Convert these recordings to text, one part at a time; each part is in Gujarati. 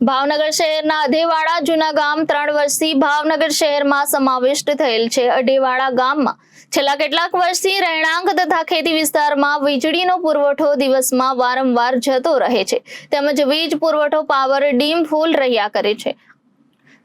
ભાવનગર શહેરના અઢેવાડા જૂના ગામ ત્રણ વર્ષથી ભાવનગર શહેરમાં સમાવિષ્ટ થયેલ છે. અઢેવાડા ગામમાં છેલ્લા કેટલાક વર્ષથી રહેણાંક તથા ખેતી વિસ્તારમાં વીજળીનો પુરવઠો દિવસમાં વારંવાર જતો રહે છે. તેમજ વીજ પુરવઠો, પાવર, ડીમ ફૂલ રહ્યા કરે છે.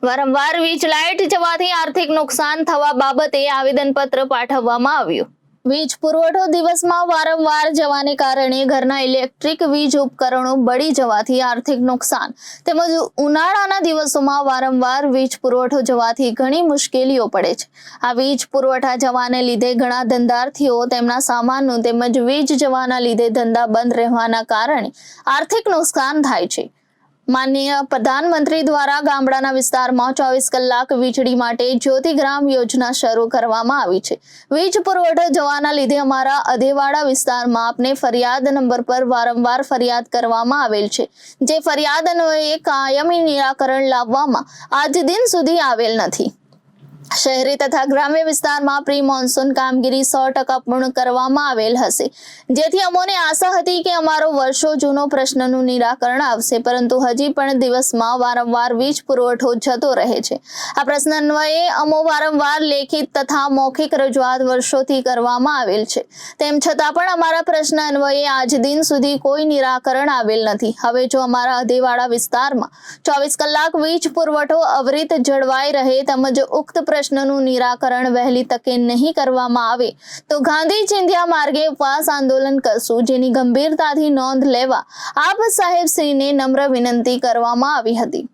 વારંવાર વીજ લાઇટ જવાથી આર્થિક નુકસાન થવા બાબતે આવેદનપત્ર પાઠવવામાં આવ્યું. વીજ પુરવઠો દિવસમાં વારંવાર જવાને કારણે ઘરના ઇલેક્ટ્રિક વીજ ઉપકરણો બળી જવાથી આર્થિક નુકસાન. તેમજ ઉનાળાના દિવસોમાં વારંવાર વીજ પુરવઠો જવાથી ઘણી મુશ્કેલીઓ પડે છે. આ વીજ પુરવઠા જવાને લીધે ઘણા ધંધાર્થીઓ તેમના સામાનનું તેમજ વીજ જવાના લીધે ધંધા બંધ રહેવાના કારણે આર્થિક નુકસાન થાય છે. માનનીય પ્રધાનમંત્રી દ્વારા ગામડાના વિસ્તારમાં ચોવીસ કલાક વીજળી માટે જ્યોતિગ્રામ યોજના શરૂ કરવામાં આવી છે. વીજ પુરવઠો જવાના લીધે અમારા અધેવાડા વિસ્તારમાં આપને ફરિયાદ નંબર પર વારંવાર ફરિયાદ કરવામાં આવેલ છે. જે ફરિયાદ અન્વયે કાયમી નિરાકરણ લાવવામાં આજ દિન સુધી આવેલ નથી. શહેરી તથા ગ્રામ્ય વિસ્તારમાં પ્રી મોન્સૂન કામગીરી સો ટકા પૂર્ણ કરવામાં આવેલ હશે. જેથી અમોને આશા હતી કે અમારો વર્ષો જૂનો પ્રશ્નનું નિરાકરણ આવશે, પરંતુ હજી પણ દિવસમાં વારંવાર વીજ પુરવઠો જતો રહે છે. આ પ્રશ્ન અન્વયે અમો વારંવાર લેખિત તથા મૌખિક રજૂઆત વર્ષોથી કરવામાં આવેલ છે. તેમ છતાં પણ અમારા પ્રશ્ન અન્વયે આજ દિન સુધી કોઈ નિરાકરણ આવેલ નથી. હવે જો અમારા અધેવાડા વિસ્તારમાં ચોવીસ કલાક વીજ પુરવઠો અવિરત જળવાઈ રહે, તેમજ ઉક્ત પ્રશ્નનું નિરાકરણ વહેલી તકે નહીં કરવામાં આવે, તો ગાંધી ચિંધ્યા માર્ગે ઉપવાસ આંદોલન કરશું, જેની ગંભીરતાથી નોંધ લેવા આપ સાહેબ શ્રીને નમ્ર વિનંતી કરવામાં આવી હતી.